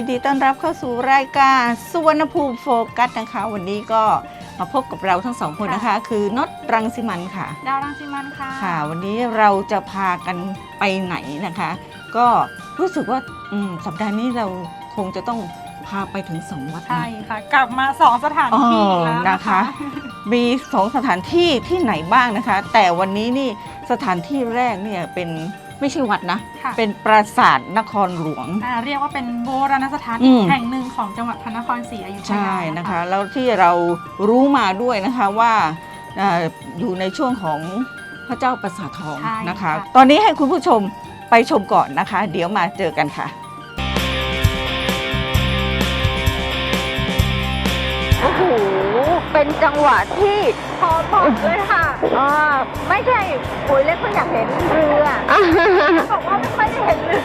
วัสดีค่ะยินดีต้อนรับเข้าสู่รายการสุวรรณภูมิโฟกัสนะคะ วันนี้ก็มาพบกับเราทั้งสองคนนะคะ คือน็อตรังสิมันค่ะ ดาวรังสิมันค่ะ ค่ะ วันนี้เราจะพากันไปไหนนะคะ ก็รู้สึกว่าอืมสัปดาห์นี้เราคงจะต้องพาไปถึงสองวัดใช่นะค่ะ กลับมาสองสถานที่อีกแล้วอ๋อนะนะคะคะ มีสองสถานที่ที่ไหนบ้างนะคะ แต่วันนี้นี่สถานที่แรกเนี่ยเป็น ไม่ใช่วัดนะ ค่ะ เป็นปราสาทนครหลวง อ่าเรียกว่าเป็นโบราณสถานอือีกมแห่งหนึ่งของจังหวัดพระนครศรีอยุธยาใช่นะคะแล้วที่เรารู้มาด้วยนะคะว่าเอ่ออยู่ในช่วงของพระเจ้าประสาททองใช่นะคะ ตอนนี้ให้คุณผู้ชมไปชมก่อนนะคะ เดี๋ยวมาเจอกันค่ะ โอ้โห เป็นจังหวะที่พอพอเลยค่ะอ่าไม่ใช่ปุ๋ยเล็กเพิ่งอยากเห็นเรือบอกว่าไม่ค่อยได้เห็นเรือ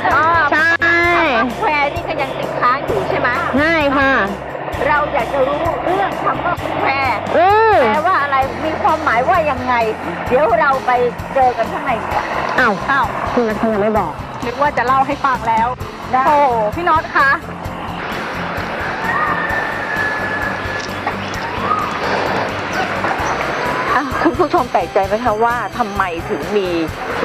ใช่แควนี่ก็ยังติดค้างอยู่ใช่ไหมใช่ค่ะ เราอยากจะรู้เรื่องคำว่าแควอืมแปลว่าอะไรมีความหมายว่ายังไง เดี๋ยวเราไปเจอกันข้างในดีกว่าอ้าวอ้าวคุณนัทยังไม่บอกนึกว่าจะเล่าให้ฟังแล้วได้โอ้พี่น็อตคะ คุณผู้ชมแปลกใจไหมคะว่าทำไมถึงมี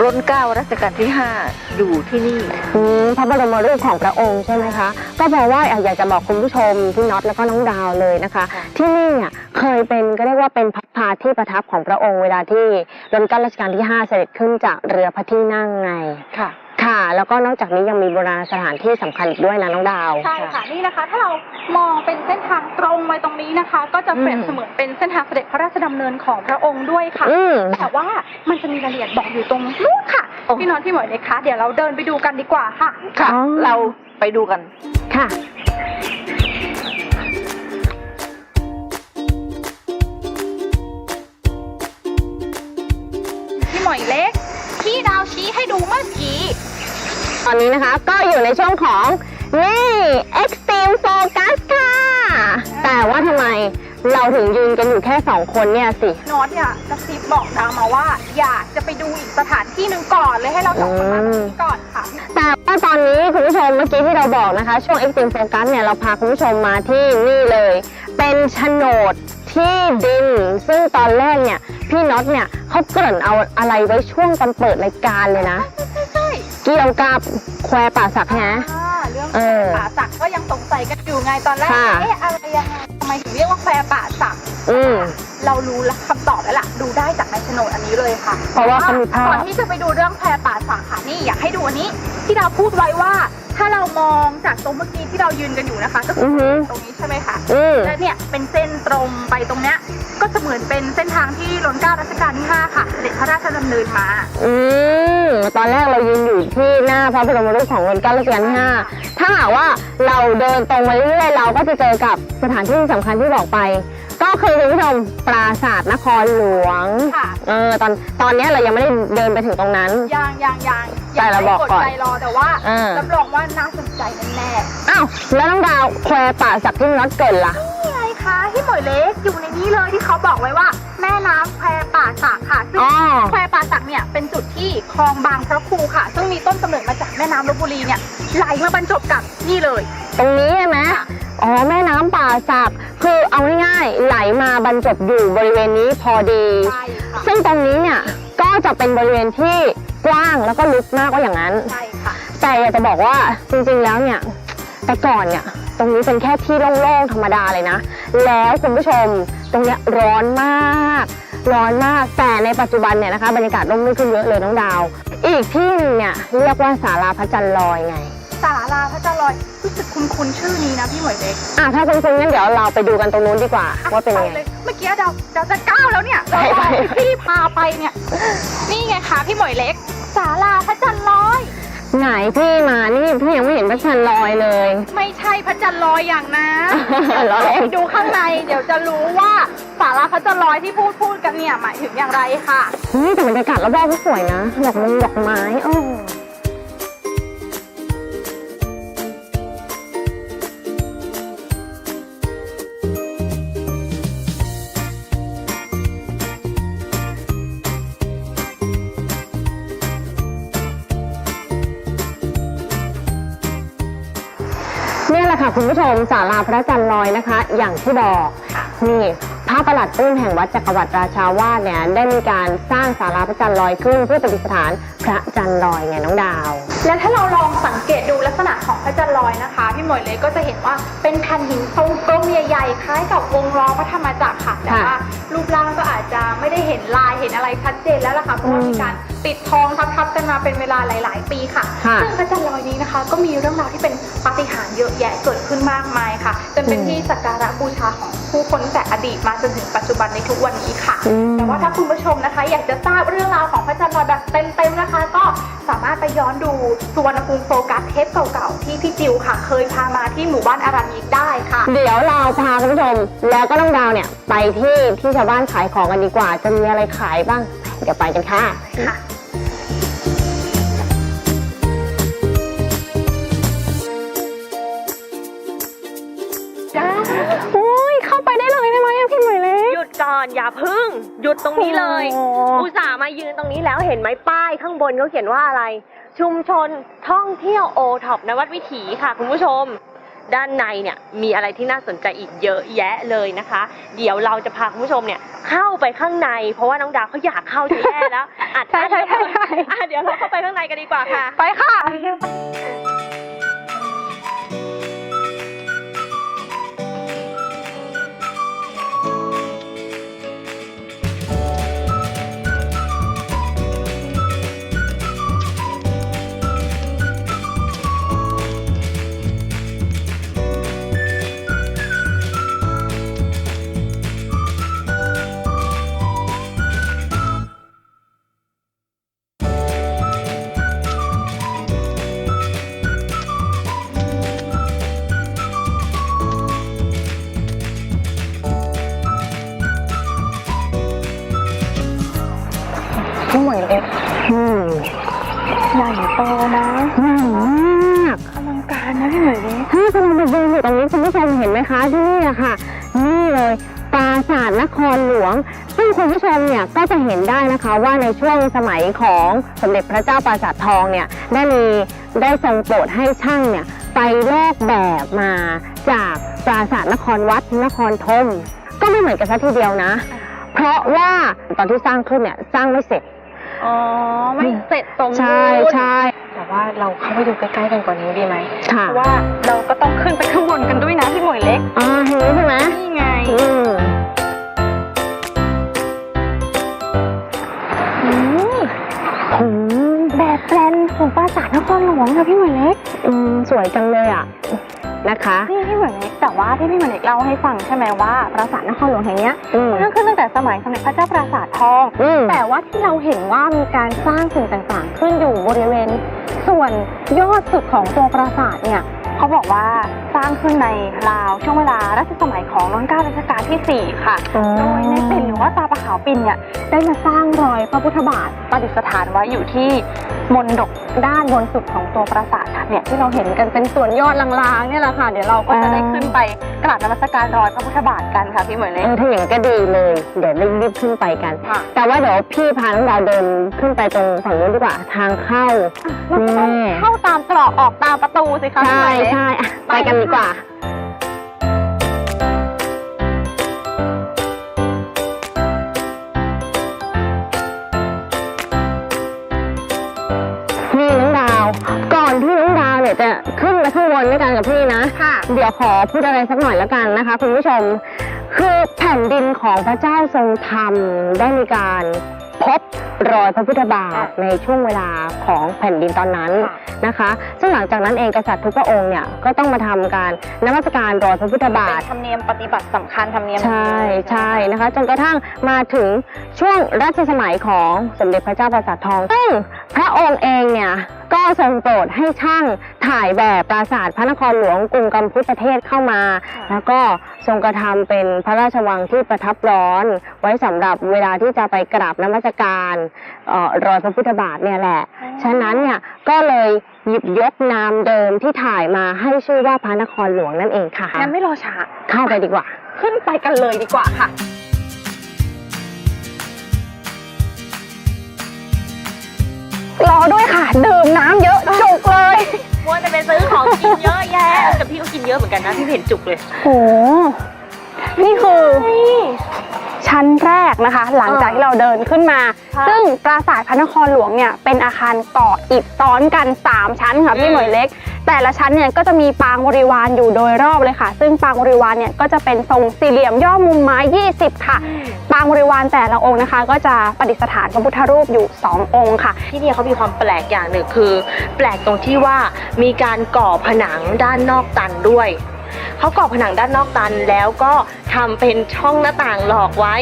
ร้นเกล้ารัชกาลที่ 5 อยู่ที่นี่ อืมพระบรมรูปของพระองค์ใช่ไหมคะ ก็เพราะว่าอยากจะบอกคุณผู้ชมพี่น็อตแล้วก็น้องดาวเลยนะคะ ที่นี่เนี่ยเคยเป็นก็เรียกว่าเป็นพระพาที่ประทับของพระองค์เวลาที่รัชกาลรัชกาลที่ 5 เสด็จขึ้นจากเรือพระที่นั่งไงค่ะ ค่ะ แล้วก็นอกจากนี้ยังมีโบราณสถานที่สำคัญอีกด้วยนะน้องดาว ใช่ค่ะนี่นะคะ ถ้าเรามองเป็นเส้นทางตรงไปตรงนี้นะคะ ก็จะเปรียบอืมเสมือนเป็นเส้นทางเสด็จพระราชดำเนินของพระองค์ด้วยค่ะ อืม แต่ว่ามันจะมีรายละเอียดบอกอยู่ตรงนู้นค่ะ โอ้ พี่น็อตพี่หมวยเลยคะเดี๋ยวเราเดินไปดูกันดีกว่าค่ะ ค่ะ อ๋อ เราไปดูกัน ค่ะ พี่หมวยเล็ก ที่ดาวชี้ให้ดูเมื่อกี้ ตอนนี้นะคะก็อยู่ในช่วงของนี่ Extreme Focus ค่ะ แต่ว่าทำไมเราถึงยืนกันอยู่แค่สองคนเนี่ยสิน็อตเนี่ยกระซิบบอกดาวมาว่า อยากจะไปดูอีกสถานที่หนึ่งก่อนเลยให้เราสองคนมาตรงนี้ก่อนค่ะ แต่ว่าตอนนี้คุณผู้ชมเมื่อกี้ที่เราบอกนะคะ ช่วง Extreme Focus เนี่ยเราพาคุณผู้ชมมาที่นี่เลย เป็นโฉนดที่ดิน ซึ่งตอนแรกเนี่ย พี่น็อตเนี่ยเขาเกริ่นเอาอะไรไว้ช่วงตอนเปิดรายการเลยนะใช่เกี่ยวกับแควป่าสักฮะ อ่าเรื่องเออป่าสักก็ยังสงสัยกันอยู่ไงตอนแรกค่ะ เอ๊ะอะไรยังไงทำไมถึงเรียกว่าแควป่าสัก อืม เรารู้แล้วคำตอบแล้วล่ะ ดูได้จากในโฉนดอันนี้เลยค่ะเพราะว่าเขามีภาพ ก่อนที่จะไปดูเรื่องแพรป่าสักค่ะนี่อยากให้ดูอันนี้ ที่เราพูดไว้ว่า ถ้าเรามองจากตรงเมื่อกี้ที่เรายืนกันอยู่นะคะ ก็คืออือฮึตรงนี้ใช่ไหมคะ อืม และเนี่ยเป็นเส้นตรงไปตรงเนี้ย ก็จะเหมือนเป็นเส้นทางที่รัชกาลรัชกาลที่ 5 ค่ะ เสด็จพระราชดำเนินมา อืม ตอนแรกเรายืนอยู่ที่หน้าพระบรมรูปของรัชกาลรัชกาลที่ห้าถ้าหากว่าเราเดินตรงมาเรื่อยๆเราก็จะเจอกับสถานที่สำคัญที่บอกไป ก็คือคุณผู้ชมปราสาทนครหลวงค่ะ เออตอนตอนเนี้ยเรายังไม่ได้เดินไปถึงตรงนั้น ยางยางยางแต่เราบอกก่อนใจรอแต่ว่าอ่า รับรองว่าน่าสนใจแน่อ้าวแล้วน้องดาวแควป่าสักที่น็อตเกิดล่ะๆนี่ไง คะที่หมวยเล็กอยู่ในนี้เลยที่เขาบอกไว้ว่า แม่น้ำแควป่าสักค่ะซึ่งอ๋อ แควป่าสักเนี่ยเป็นจุดที่คลองบางพระครูค่ะ ซึ่งมีต้นกำเนิดมาจากแม่น้ำลบบุรีเนี่ยไหลมาบรรจบกับนี่เลย ตรงนี้ใช่ไหมอ๋อแม่น้ำป่าสักคือเอาง่ายๆไหลมาบรรจบอยู่บริเวณนี้พอดี ใช่ค่ะซึ่งตรงนี้เนี่ยก็จะเป็นบริเวณที่กว้างแล้วก็ลึกมากว่าอย่างนั้น ใช่ค่ะ แต่อยากจะบอกว่าจริงๆแล้วเนี่ยแต่ก่อนเนี่ยตรงนี้เป็นแค่ที่โล่งๆธรรมดาเลยนะ แล้วคุณผู้ชมตรงเนี้ยร้อนมาก ร้อนมากแต่ในปัจจุบันเนี่ยนะคะบรรยากาศร่มรื่นขึ้นเยอะเลยน้องดาว อีกที่หนึงเนี่ยเรียกว่าศาลาพระจันทร์ลอยไงสาราพระจันทร์ลอยรู้สึกคุ้นๆชื่อนี้นะพี่หมวยเล็กอะถ้าคุณคุณงั้นเดี๋ยวเราไปดูกันตรงนู้นดีกว่า ว่าเป็นไปยังไงเลยเมื่อกี้เราเราจะก้าวแล้วเนี่ยไปไป พี่พาไปเนี่ย นี่ไงคะพี่หมวยเล็กศาลาพระจันทร์ลอย ไหนพี่มานี่พี่ยังไม่เห็นพระจันทร์ลอยเลย ไม่ใช่พระจันทร์ลอยอย่างนะล้อเล่นไปดูข้างในเดี๋ยวจะรู้ว่าศาลาพระจันทร์ลอยที่พูดพูดกันเนี่ยหมายถึงอย่างไรค่ะเฮ้ยแต่บรรยากาศรอบๆก็สวยนะดอกมงดอกไม้โอ้ คุณผู้ชมศาลาพระจันทร์ลอยนะคะ อย่างที่บอกนี่พระประหลัดปลื้มแห่งวัดจักรวรรดิราชาวาสเนี่ยได้มีการสร้างศาลาพระจันทร์ลอยขึ้นเพื่อประดิษฐานพระจันทร์ลอยไงน้องดาว และถ้าเราลองสังเกตดูลักษณะของพระจันทร์ลอยนะคะ พี่หมวยเล็กก็จะเห็นว่าเป็นแผ่นหินทรงกลมใหญ่ๆคล้ายกับวงล้อพระธรรมจักรค่ะแต่ว่ารูปร่างก็อาจจะไม่ได้เห็นลายเห็นอะไรชัดเจนแล้วล่ะค่ะเพราะว่ามีการ ติดทองทับๆกันมาเป็นเวลาหลาย ๆ ปีค่ะค่ะ ซึ่งพระจันทร์ลอยนี้นะคะ ก็มีเรื่องราวที่เป็นปาฏิหาริย์เยอะแยะเกิดขึ้นมากมายค่ะจนเป็นที่สักการะบูชาของผู้คนตั้งแต่อดีตมาจนถึงปัจจุบันในทุกวันนี้ค่ะอืมแต่ว่าถ้าคุณผู้ชมนะคะ อยากจะทราบเรื่องราวของพระจันทร์ลอยแบบเต็มๆนะคะ ก็สามารถไปย้อนดูสุวรรณภูมิโฟกัสเทปเก่าๆที่พี่จิวค่ะ เคยพามาที่หมู่บ้านอารามิกได้ค่ะ เดี๋ยวเราพาคุณผู้ชม แล้วก็น้องดาวเนี่ยไปที่ที่ชาวบ้านขายของกันดีกว่า จะมีอะไรขายบ้าง เดี๋ยวไปกันค่ะ อนอย่าพึ่ง หยุดตรงนี้เลย โอ้อุตส่าห์มายืนตรงนี้แล้วเห็นไหมป้ายข้างบนเขาเขียนว่าอะไร ชุมชนท่องเที่ยวโอท็อปนวัดวิถีค่ะ คุณผู้ชม ด้านในเนี่ยมีอะไรที่น่าสนใจอีกเยอะแยะเลยนะคะ เดี๋ยวเราจะพาคุณผู้ชมเนี่ยเข้าไปข้างใน เพราะว่าน้องดาวเขาอยากเข้าจะแย่แล้วอัดใช่ใช่ใช่ใช่ อะเดี๋ยวเราเข้าไปข้างในกันดีกว่าค่ะ ไปค่ะ มัยของสมเด็จพระเจ้าปราสาททองเนี่ยได้มีได้ทรงโปรดให้ช่างเนี่ยไปลอกแบบมาจากปราสาทนครวัดนครธมก็ไม่เหมือนกันซะทีเดียวนะ เพราะว่าตอนที่สร้างขึ้นเนี่ยสร้างไม่เสร็จอ๋อไม่เสร็จสมบูรณ์ใช่ใช่แต่ว่าเราเข้าไปดูใกล้ๆกันก่อนนี้ดีไหมค่ะเพราะว่าเราก็ต้องขึ้นไปข้างบนกันด้วยนะพี่หมวยเล็กอ่าเห็นไหมใช่ไหมนี่ไงอืม ปราสาทนครหลวงค่ะพี่หมวยเล็ก อืมสวยจังเลยอะนะคะนี่พี่หมวยเล็กแต่ว่าที่พี่หมวยเล็กเล่าให้ฟังใช่ไหมว่าปราสาทนครหลวงแห่งเนี้ยอืมสร้างขึ้นตั้งแต่สมัยสมเด็จพระเจ้าปราสาททองอืมแต่ว่าที่เราเห็นว่ามีการสร้างสิ่งต่างๆ ขึ้นอยู่บริเวณ ส่วนยอดสุดของตัวปราสาทเนี่ยเขาบอกว่าส ร้างขึ้นในราวช่วงเวลารัชสมัยของรัชกาลรัชกาลที่ 4 ค่ะ อ๋อ โดยในปิ่นหรือว่าตาปะขาวปิ่นเนี่ยได้มาสร้างรอยพระพุทธบาทประดิษฐานไว้อยู่ที่มณฑปด้านบนสุดของตัวปราสาทค่ะเนี่ยที่เราเห็นกันเป็นส่วนยอดลางๆเนี่ยแหละค่ะ เดี๋ยวเราก็จะได้ขึ้นไปกราบนมัสการรอยพระพุทธบาทกันค่ะพี่เหมยเล็เอกอถ้าอย่างนั้นก็ดีเลย เดี๋ยวรีบๆขึ้นไปกัน ค่ะ แต่ว่าเดี๋ยวพี่พาน้องดาวเดินขึ้นไปตรงฝั่งนู้นดีกว่าทางเข้า เราก็ต้องนี่เข้าตามตรอกออกตามประตูสิคะพี่ใช่เหมยเล็ก ใช่อะไปกันดีกว่า นี่น้องดาว ก่อนที่น้องดาวเนี่ยจะขึ้นไปข้างบนด้วยกันกับพี่นะ ค่ะ เดี๋ยวขอพูดอะไรสักหน่อยแล้วกันนะคะ คุณผู้ชม คือแผ่นดินของพระเจ้าทรงธรรมได้มีการพบ รอยพระพุทธบาทในช่วงเวลาของแผ่นดินตอนนั้นค่ะนะคะ ซึ่งหลังจากนั้นเองกษัตริย์ทุกพระองค์เนี่ยก็ต้องมาทำการนมัสการรอยพระพุทธบาเป็ทนธรรมเนียมปฏิบัติสำคัญธรรมเนียมใช่ใช่นะคะ จนกระทั่งมาถึงช่วงรัชสมัยของสมเด็จพระเจ้าประสาททองซึ่งพระองค์เองเนี่ยก็ทรงโปรดให้ช่างถ่ายแบบปราสาทพระนครหลวงกรุงกัมพูประเทศเข้ามา แล้วก็ทรงกระทำเป็นพระราชวังที่ประทับร้อน ไว้สำหรับเวลาที่จะไปกราบนมัสการเอ่อรอยพระพุทธบาทเนี่ยแหละ ฉะนั้นเนี่ยก็เลยหยิบยกนามเดิมที่ถ่ายมาให้ชื่อว่าพระนครหลวงนั่นเองค่ะงั้นไม่รอช้าเข้าไปดีกว่า ขึ้นไปกันเลยดีกว่าค่ะรอด้วยค่ะ ดื่มน้ำเยอะจุกเลยมัวแต่ไปซื้อของกินเยอะแยะแต่พี่ก็กินเยอะเหมือนกันนะพี่เห็นจุกเลยโอ้ นี่คือชั้นแรกนะคะ หลังจากที่เราเดินขึ้นมาค่ะซึ่งปราสาทพระนครหลวงเนี่ยเป็นอาคารก่ออิฐซ้อนกัน 3 ชั้นค่ะพี่อืมหมวยเล็ก แต่ละชั้นเนี่ยก็จะมีปางบริวารอยู่โดยรอบเลยค่ะ ซึ่งปางบริวารเนี่ยก็จะเป็นทรงสี่เหลี่ยมย่อมุมไม้ 20 ค่ะ ปางบริวารแต่ละองค์นะคะ ก็จะประดิษฐานพระพุทธรูปอยู่ 2 องค์ค่ะ ที่เนี่ยเขามีความแปลกอย่างหนึ่งคือ แปลกตรงที่ว่ามีการก่อผนังด้านนอกตันด้วย เขาก่อผนังด้านนอกตันแล้วก็ทำเป็นช่องหน้าต่างหลอกไว้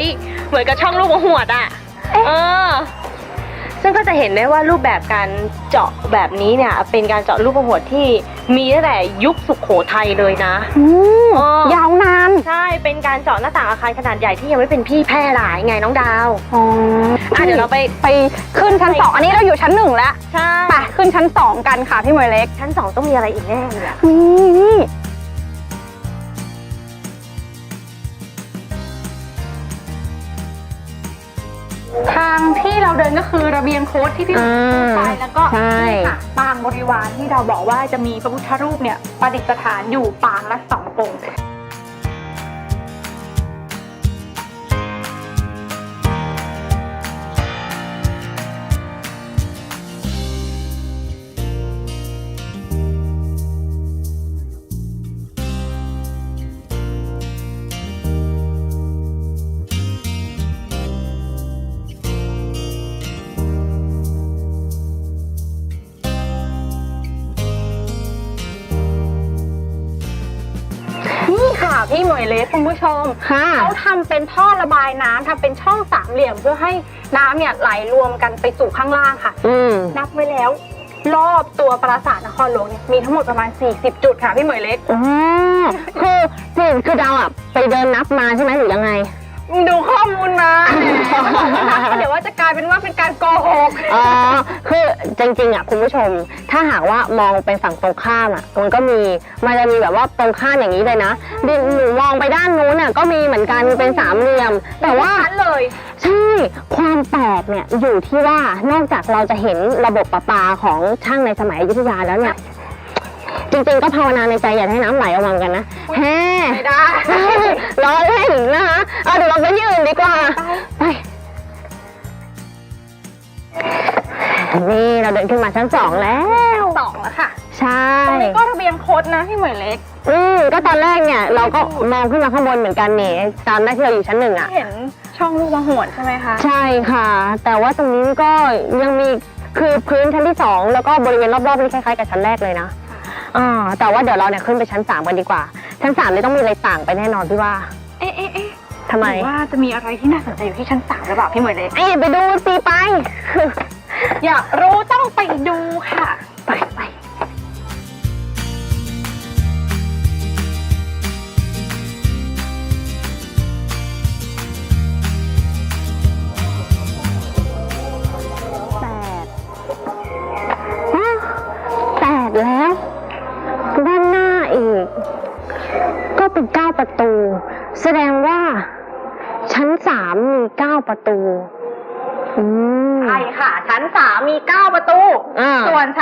เหมือนกับช่องลูกหัวดอะเออ ซึ่งก็จะเห็นได้ว่ารูปแบบการเจาะแบบนี้เนี่ย เป็นการเจาะลูกหัวดที่มีตั้งแต่ยุคสุขโขทัยเลยนะ อืมอ๋อ ยาวนานใช่เป็นการเจาะหน้าต่างอาคารขนาดใหญ่ที่ยังไม่เป็นที่แพร่หลายไงน้องดาวอ๋ออะเดี๋ยวเราไปไปขึ้นชั้นสองอันนี้เราอยู่ชั้นหนึ่งแล้วใช่ไปขึ้นชั้นสองกันค่ะพี่หมวยเล็ก ชั้นสองต้องมีอะไรอีกแน่เลยอะ นี่ ทางที่เราเดินก็คือระเบียงโค้ดที่พี่หมวยพูดไปแล้วก็ใช่ นี่ค่ะปางบริวารที่เราบอกว่าจะมีพระพุทธรูปเนี่ยประดิษฐานอยู่ปางละสององค์ ค่ะพี่หมวยเล็กคุณผู้ชมค่ะเขาทำเป็นท่อระบายน้ำทำเป็นช่องสามเหลี่ยมเพื่อให้น้ำเนี่ยไหลรวมกันไปสู่ข้างล่างค่ะ อืมนับไว้แล้ว รอบตัวปราสาทนครหลวงเนี่ยมีทั้งหมดประมาณ 40 จุดค่ะพี่เหมยเล็ก อ๋อคือคือคือดาวอะไปเดินนับมาใช่ไหมหรือยังไง ดูข้อมูลมาเดี๋ยวว่าจะกลายเป็นว่าเป็นการโกหก อ๋อ คือจริงๆอะคุณผู้ชม ถ้าหากว่ามองไปฝั่งตรงข้ามอะ มันก็มี มันจะมีแบบว่าตรงข้ามอย่างนี้เลยนะดิหนูมองไปด้านนู้นอะก็มีเหมือนกันเป็นสามเหลี่ยม แต่ว่านั้นเลย ใช่ ความแปลกเนี่ยอยู่ที่ว่านอกจากเราจะเห็นระบบประปาของช่างในสมัยอยุธยาแล้วเนี่ย จริงๆก็ภาวนาในใจอย่าให้น้ำไหลออกมาเหมือนกันนะแฮ่ไม่ได้ร้อนเล่นนะคะเอาเดี๋ยวเราไปที่อื่นดีกว่า ไป นี่เราเดินขึ้นมาชั้นสองแล้ว สองแล้วค่ะใช่ ตรงนี้ก็ระเบียงโค้ดนะพี่เหมยเล็ก อืมก็ตอนแรกเนี่ยเราก็มองขึ้นมาข้างบนเหมือนกันนี่ตอนแรกที่เราอยู่ชั้นหนึ่งอะเห็นช่องลูกมะหวนใช่ไหมคะใช่ค่ะ แต่ว่าตรงนี้ก็ยังมีคือพื้นชั้นที่สองแล้วก็บริเวณรอบๆนี่คล้ายๆกับชั้นแรกเลยนะ อ่าแต่ว่าเดี๋ยวเราเนี่ยขึ้นไปชั้นสามกันดีกว่า ชั้นสามนี่ต้องมีอะไรต่างไปแน่นอนพี่ว่าเอ๊ะเอ๊ะเอ๊ะทำไมหรือว่าจะมีอะไรที่น่าสนใจอยู่ที่ชั้นสามหรือเปล่าพี่เหมยเล็กเอ้ยไปดูสิไป อยากรู้ต้องไปดูค่ะ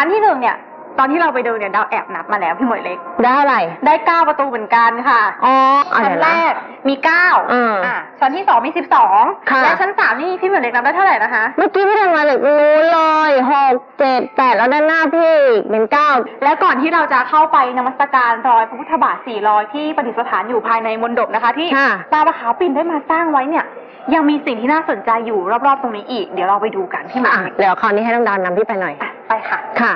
ส่วนชั้นที่หนึ่งเนี่ย ตอนที่เราไปดูเนี่ยดาวแอบนับมาแล้วพี่เหมยเล็ก ได้อะไรได้เก้าประตูเหมือนกันค่ะ อ๋อเอาชั้นเดี๋ยวแรนะ กมีเก้าอืมอ่าชั้นที่สองมีสิบสองค่ะ และชั้นสามนี่พี่เหมยเล็กนับได้เท่าไหร่นะคะ เมื่อกี้พี่เดินมาเลยรู้เลยหกเจ็ดแปดแล้วด้านหน้าพี่อีกเป็นเก้า และก่อนที่เราจะเข้าไปนมัสการรอยพระพุทธบาทสี่รอยที่ประดิษฐานอยู่ภายในมณฑปนะคะ ที่ค่ะตาประขาวปิ่นได้มาสร้างไว้เนี่ย ยังมีสิ่งที่น่าสนใจอยู่รอบๆตรงนี้อีก เดี๋ยวเราไปดูกันพี่หมอะยเล็กเดี๋ยวคราวนี้ให้น้องดาวนำพี่ไปหน่อยอะไปค่ะ ค่ะ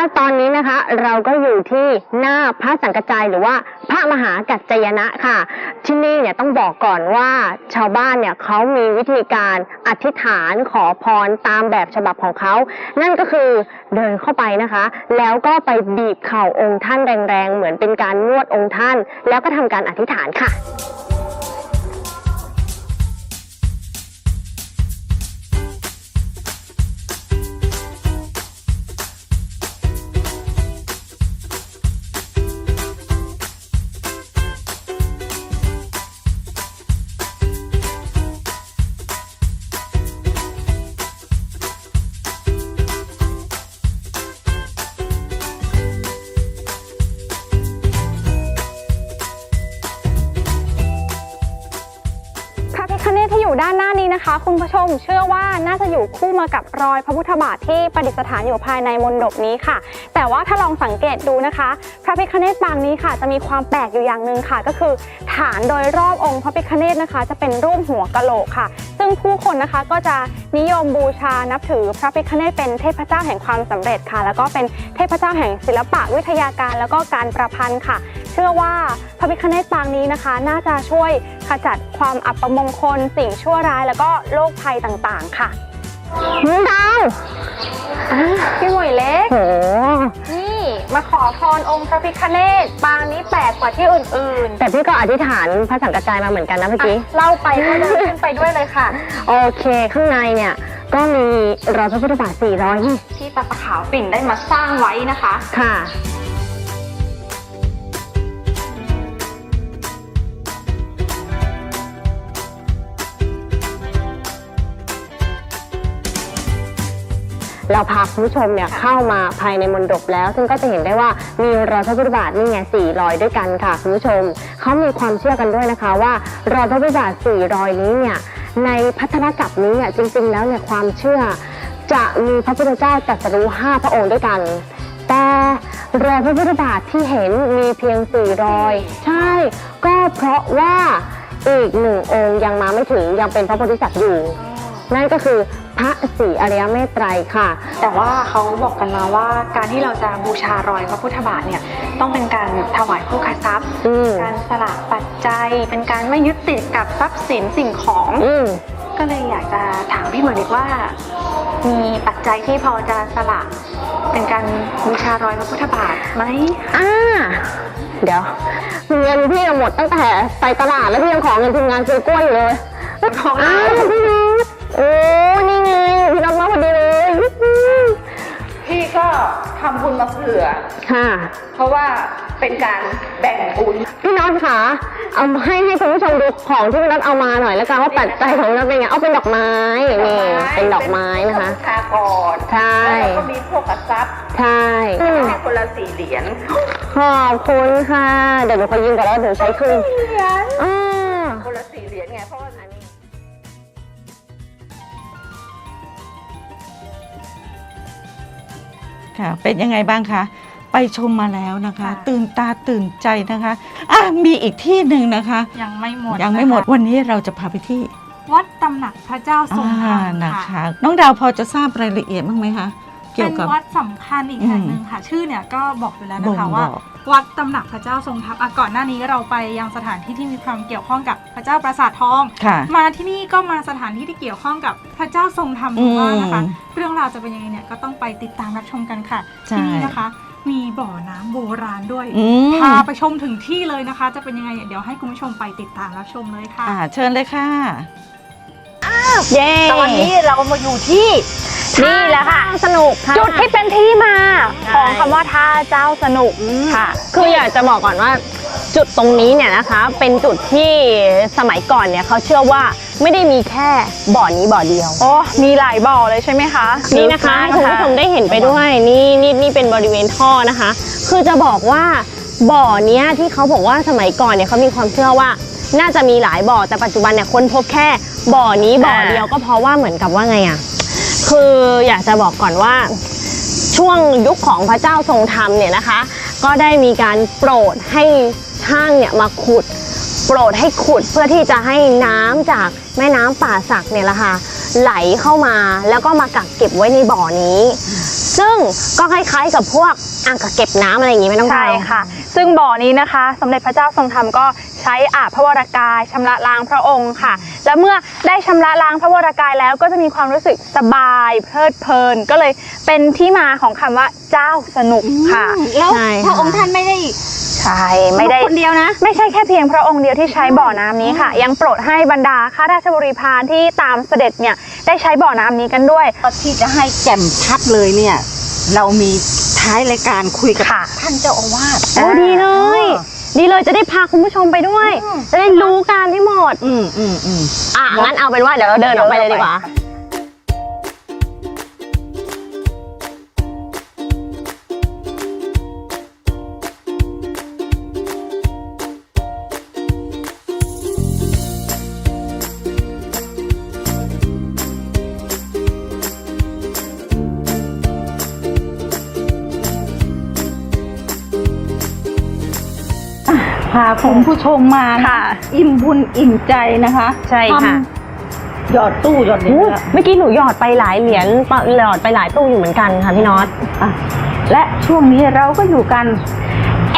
ผู้ชมคะตอนนี้นะคะ เราก็อยู่ที่หน้าพระสังกจายหรือว่าพระมหากัจจยนะค่ะ ที่นี่เนี่ยต้องบอกก่อนว่าชาวบ้านเนี่ยเขามีวิธีการอธิษฐานขอพรตามแบบฉบับของเขา นั่นก็คือเดินเข้าไปนะคะ แล้วก็ไปบีบเข่าองค์ท่านแรงๆ เหมือนเป็นการนวดองค์ท่าน แล้วก็ทำการอธิษฐานค่ะ นะคะ คุณผู้ชมเชื่อว่าน่าจะอยู่คู่มากับรอยพระพุทธบาทที่ประดิษฐานอยู่ภายในมณฑปนี้ค่ะ แต่ว่าถ้าลองสังเกตดูนะคะ พระพิฆเนศปางนี้ค่ะ จะมีความแปลกอยู่อย่างหนึ่งค่ะ ก็คือ ฐานโดยรอบองค์พระพิฆเนศนะคะ จะเป็นรูปหัวกะโหลกค่ะ ผู้คนนะคะก็จะนิยมบูชานับถือพระพิฆเนศเป็นเทพเจ้าแห่งความสำเร็จค่ะ แล้วก็เป็นเทพเจ้าแห่งศิลปะวิทยาการ แล้วก็การประพันธ์ค่ะ เชื่อว่าพระพิฆเนศปางนี้นะคะ น่าจะช่วยขจัดความอัปมงคล สิ่งชั่วร้าย แล้วก็โรคภัยต่างๆ ค่ะ น้องดาวพี่หมวยเล็ก โห นี่มาขอพรองค์พระพิฆเนศปางนี้แปลกกว่าที่อื่นแต่พี่ก็อธิษฐานพระสังกัจจายมาเหมือนกันนะเมื่อๆกี้อะเล่าไปก็เดินขึ้นไปด้วยเลยค่ะ โอเค ข้างในเนี่ยก็มีรอยพระพุทธบาท400นี่ที่ตาปะขาวปิ่นได้มาสร้างไว้นะคะ ค่ะ เราพาคุณผู้ชมเนี่ยเข้ามาภายในมณฑปแล้ว ซึ่งก็จะเห็นได้ว่ามีรอยพระพุทธบาทนี่ไงสี่รอยด้วยกันค่ะคุณผู้ชมเขามีความเชื่อกันด้วยนะคะว่ารอยพระพุทธบาทสี่รอยนี้เนี่ยในพัทธกับนี้เนี่ยจริงๆ แล้วเนี่ยความเชื่อ จะมีพระพุทธเจ้าตรัสรู้ห้าพระองค์ด้วยกัน แต่รอยพระพุทธบาทที่เห็นมีเพียงสี่รอย ใช่ ก็เพราะว่าอีกหนึ่งองค์ยังมาไม่ถึงยังเป็นพระโพธิสัตว์อยู่ นั่นก็คือพระศรีอริยเมตไตรค่ะ แต่ว่าเขาบอกกันมาว่าการที่เราจะบูชารอยพระพุทธบาทเนี่ยต้องเป็นการถวายผู้คทรัพย์ อืม การสละปัจจัย เป็นการไม่ยึดติดกับทรัพย์สินสิ่งของ อืม ก็เลยอยากจะถามพี่เหมือนเด็กว่า มีปัจจัยที่พอจะสละเป็นการบูชารอยพระพุทธบาทไหม อ่า เดี๋ยวเงินพี่หมดตั้งแต่ไปตลาดแล้วพี่ยังขอเงินทีมงานซื้อกล้วยอยู่เลยของอ้าเราวพี่นัท โอ้ นี่ไงพี่นัทมาพอดีเลย พี่ก็ทำบุญมาเผื่อ ค่ะ เพราะว่าเป็นการแบ่งบุญ พี่น็อตคะเอาให้ให้คุณผู้ชมดูของที่พี่น็อตเอามาหน่อยแล้วกันว่าปัจจัยของพี่น็อตเป็นไง เอาเป็นดอกไม้นี่เป็นดอกไม้นะคะทากรใช่ แล้วเราก็มีพวกกระซับใช่อืมให้คนละสี่เหรียญขอบคุณค่ะ เดี๋ยวหนูขอยืมก่อนแล้วเดี๋ยวใช้คืนอ่าคน ค่ะ เป็นยังไงบ้างคะ ไปชมมาแล้วนะคะ ค่ะ ตื่นตาตื่นใจนะคะอะมีอีกที่หนึ่งนะคะ ยังไม่หมดยังไม่หมดนะคะวันนี้เราจะพาไปที่วัดตำหนักพระเจ้าทรงธรรอ่ามนะค่ะ คะ น้องดาวพอจะทราบรายละเอียดบ้างไหมคะเกี่เป็ยวนกับวัดสำคัญอีกแห่งหนึ่งค่ะ ชื่อเนี่ยก็บอกอยู่แล้วบ่นะงคะบว่าอกวัดตำหนักพระเจ้าทรงทัพอะก่อนหน้านี้เราไปยังสถานที่ที่มีความเกี่ยวข้องกับพระเจ้าปราสาททองค่ะมาที่นี่ก็มาสถานที่ที่เกี่ยวข้องกับพระเจ้าทรงธรรมอืมว่านะคะ เรื่องราวจะเป็นยังไงเนี่ยก็ต้องไปติดตามรับชมกันค่ะใช่ที่นี่นะคะมีบ่อน้ำโบราณด้วยอืมพาไปชมถึงที่เลยนะคะ จะเป็นยังไงเนี่ยเดี๋ยวให้คุณผู้ชมไปติดตามรับชมเลยค่ะอ่าเชิญเลยค่ะ เย้ ตอนนี้เรามาอยู่ที่ นี่แหละค่ะ สนุกค่ะ จุดที่เป็นที่มาใช่ของคำว่าท่าเจ้าสนุกค่ะ คืออยากจะบอกก่อนว่าจุดตรงนี้เนี่ยนะคะ เป็นจุดที่สมัยก่อนเนี่ยเขาเชื่อว่าไม่ได้มีแค่บ่อนี้บ่อเดียว โอ้มีหลายบ่อเลยใช่ไหมคะนี่นะคะให้คุณผู้ชมได้เห็นไปด้วยนี่นี่นี่เป็นบริเวณท่อนะคะ คือจะบอกว่าบ่อเนี้ยที่เขาบอกว่าสมัยก่อนเนี่ยเขามีความเชื่อว่าน่าจะมีหลายบ่อแต่ปัจจุบันเนี่ยค้นพบแค่บ่อนี้บ่อเดียวก็เพราะว่าเหมือนกับว่าไงอะ คืออยากจะบอกก่อนว่า ช่วงยุคของพระเจ้าทรงธรรมเนี่ยนะคะ ก็ได้มีการโปรดให้ช่างเนี่ยมาขุด โปรดให้ขุดเพื่อที่จะให้น้ำจากแม่น้ำป่าสักเนี่ยแหละค่ะไหลเข้ามาแล้วก็มากักเก็บไว้ในบ่อนี้ ซึ่งก็คล้ายๆกับพวกอ่างกักเก็บน้ำอะไรอย่างงี้ไหมน้องใช่ค่ะ ซึ่งบ่อนี้นะคะ สมเด็จพระเจ้าทรงธรรมก็ ใช้อาบพระวรกายชำระล้างพระองค์ค่ะ และเมื่อได้ชำระล้างพระวรกายแล้วก็จะมีความรู้สึกสบายเพลิดเพลิน ก็เลยเป็นที่มาของคำว่าเจ้าสนุกค่ะแล้วใช่พระองค์ท่านไม่ได้ใช่ไม่ได้ คนเดียวนะ ไม่ใช่แค่เพียงพระองค์เดียวที่ใช้บ่อน้ำนี้ค่ะ ยังโปรดให้บรรดาข้าราชบริพารที่ตามเสด็จเนี่ยได้ใช้บ่อน้ำนี้กันด้วยที่จะให้แจ่มชัดเลยเนี่ย เรามีท้ายรายการคุยกับค่ะ ท่านเจ้าอาวาส โอ้ดีเลย ดีเลยจะได้พาคุณผู้ชมไปด้วย จะได้รู้การที่หมด อืมอืมอืมอะงั้นเอาเป็นว่าเดี๋ยวเราเดินออกไปเลยดีกว่า พาคุณผู้ชมมานะค่ะ อิ่มบุญอิ่มใจนะคะใช่ค่ะ ทำหยอดตู้หยอดเหรียญอุ๊ยแล้วเมื่อกี้หนูหยอดไปหลายเหรียญหยอดไปหลายตู้อยู่เหมือนกันค่ะพี่น็อต อะและช่วงนี้เราก็อยู่กัน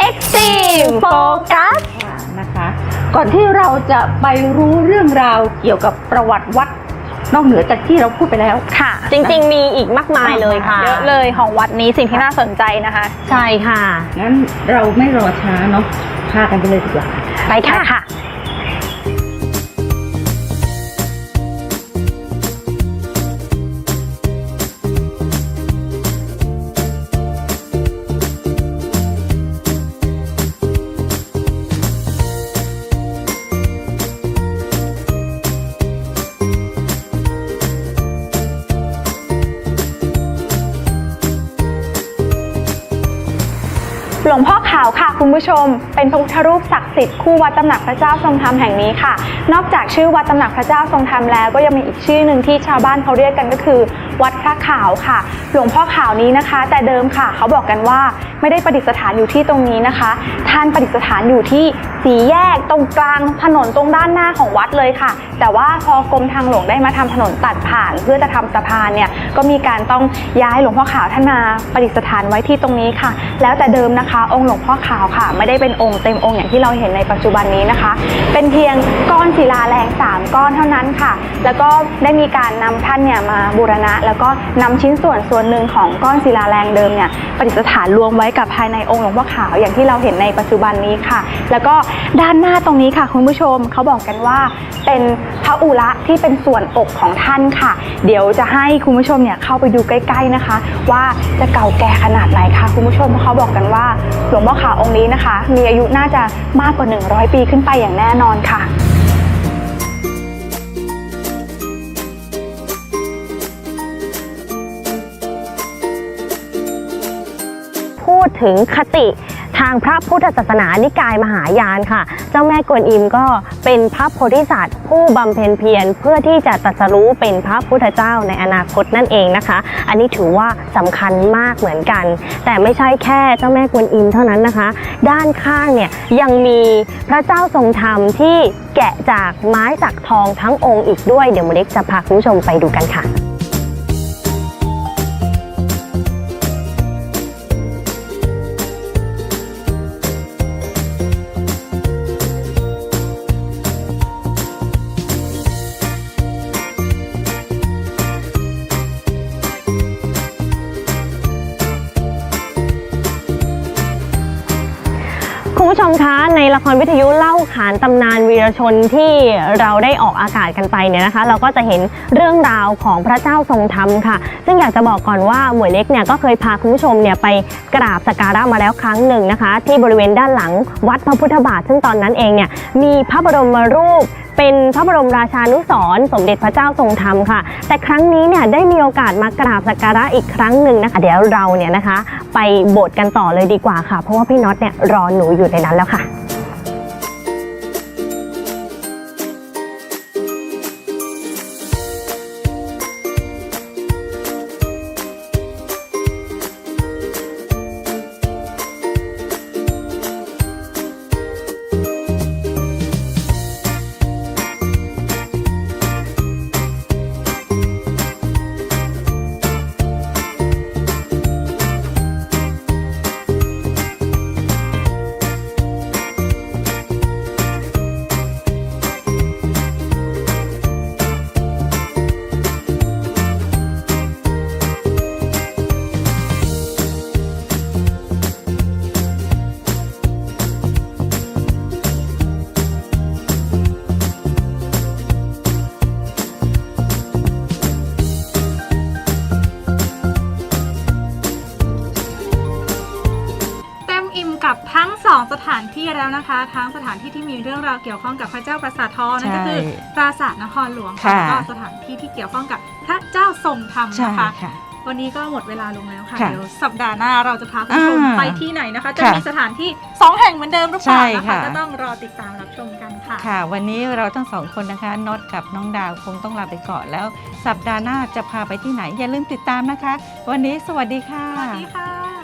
Extreme Focus นะคะ ก่อนที่เราจะไปรู้เรื่องราวเกี่ยวกับประวัติวัด นอกเหนือจากที่เราพูดไปแล้ว ค่ะ จริงๆ มีอีกมากมายเลยค่ะ เยอะเลยของวัดนี้สิ่งที่น่าสนใจนะคะ ใช่ค่ะ งั้นเราไม่รอช้าเนาะพากันไปเลยดีกว่าไปค่ะ ผู้ชม เป็นพระพุทธรูปศักดิ์สิทธิ์คู่วัดตำหนักพระเจ้าทรงธรรมแห่งนี้ค่ะ นอกจากชื่อวัดตำหนักพระเจ้าทรงธรรมแล้วก็ยังมีอีกชื่อหนึ่งที่ชาวบ้านเขาเรียกกันก็คือวัดพระขาวค่ะ หลวงพ่อขาวนี้นะคะ แต่เดิมค่ะ เขาบอกกันว่าไม่ได้ประดิษฐานอยู่ที่ตรงนี้นะคะ ท่านประดิษฐานอยู่ที่สีแยกตรงกลางถนนตรงด้านหน้าของวัดเลยค่ะ แต่ว่าพอกรมทางหลวงได้มาทำถนนตัดผ่าน เพื่อจะทำสะพานเนี่ยก็มีการต้องย้ายหลวงพ่อขาวท่านมาประดิษฐานไว้ที่ตรงนี้ค่ะ แล้วแต่เดิมนะคะ องค์หลวงพ่อขาวค่ะ ไม่ได้เป็นองค์เต็มองค์อย่างที่เราเห็นในปัจจุบันนี้นะคะ เป็นเพียงก้อนศิลาแรงสามก้อนเท่านั้นค่ะ แล้วก็ได้มีการนำท่านเนี่ยมาบูรณะแล้วก็นำชิ้นส่วนส่วนหนึ่งของก้อนศิลาแรงเดิมเนี่ยประดิษฐานรวมไว้กับภายในองค์หลวงพ่อขาวอย่างที่เราเห็นในปัจจุบันนี้ค่ะ แล้วก็ด้านหน้าตรงนี้ค่ะ คุณผู้ชมเขาบอกกันว่า เป็นพระอุระที่เป็นส่วนอกของท่านค่ะ เดี๋ยวจะให้คุณผู้ชมเนี่ยเข้าไปดูใกล้ ๆนะคะ ว่าจะเก่าแก่ขนาดไหนค่ะคุณผู้ชมเพราะเขาบอกกันว่าหลวงพ่อขาวองค์นี้นะคะ มีอายุน่าจะมากกว่า 100 ปีขึ้นไปอย่างแน่นอนค่ะ ถึงคติทางพระพุทธศาสนานิกายมหายานค่ะ เจ้าแม่กวนอิมก็เป็นพระโพธิสัตว์ ผู้บำเพ็ญเพียรเพื่อที่จะตรัสรู้เป็นพระพุทธเจ้าในอนาคตนั่นเองนะคะ อันนี้ถือว่าสำคัญมากเหมือนกัน แต่ไม่ใช่แค่เจ้าแม่กวนอิมเท่านั้นนะคะ ด้านข้างเนี่ยยังมีพระเจ้าทรงธรรมที่แกะจากไม้สักทองทั้งองค์อีกด้วย เดี๋ยวโมเด็กจะพาคุณผู้ชมไปดูกันค่ะ ผู้ชมคะในละครวิทยุเล่าขานตำนานวีรชนที่เราได้ออกอากาศกันไปเนี่ยนะคะ เราก็จะเห็นเรื่องราวของพระเจ้าทรงธรรมค่ะ ซึ่งอยากจะบอกก่อนว่าหมวยเล็กเนี่ยก็เคยพาคุณผู้ชมเนี่ยไปกราบสกการะมาแล้วครั้งหนึ่งนะคะ ที่บริเวณด้านหลังวัดพระพุทธบาท ซึ่งตอนนั้นเองเนี่ยมีพระบรมรูปเป็นพระบรมราชานุสรณ์สมเด็จพระเจ้าทรงธรรมค่ะ แต่ครั้งนี้เนี่ยได้มีโอกาสมากราบสักการะอีกครั้งหนึ่งนะคะเดี๋ยวเราเนี่ยนะคะ ไปโบสถ์กันต่อเลยดีกว่าค่ะ เพราะว่าพี่น็อตเนี่ยรอหนูอยู่ในนั้นแล้วค่ะ ทั้งสถานที่ที่มีเรื่องราวเกี่ยวข้องกับพระเจ้าปราสาททองนั่นก็คือใช่ปราสาทนครหลวงค่ะแล้วก็สถานที่ที่เกี่ยวข้องกับพระเจ้าทรงธรรมใช่นะคะ ค่ะ วันนี้ก็หมดเวลาลงแล้วค่ะ ค่ะเดี๋ยวสัปดาห์หน้าเราจะพาคุณผู้ชมอ่าไปที่ไหนนะคะ จะค่ะมีสถานที่สองแห่งเหมือนเดิมหรือเปล่าใช่นะคะ ค่ะ ก็ต้องรอติดตามรับชมกันค่ะ ค่ะ วันนี้เราทั้งสองคนนะคะน็อตกับน้องดาวคงต้องลาไปก่อนแล้ว สัปดาห์หน้าจะพาไปที่ไหนอย่าลืมติดตามนะคะ วันนี้สวัสดีค่ะ สวัสดีค่ะ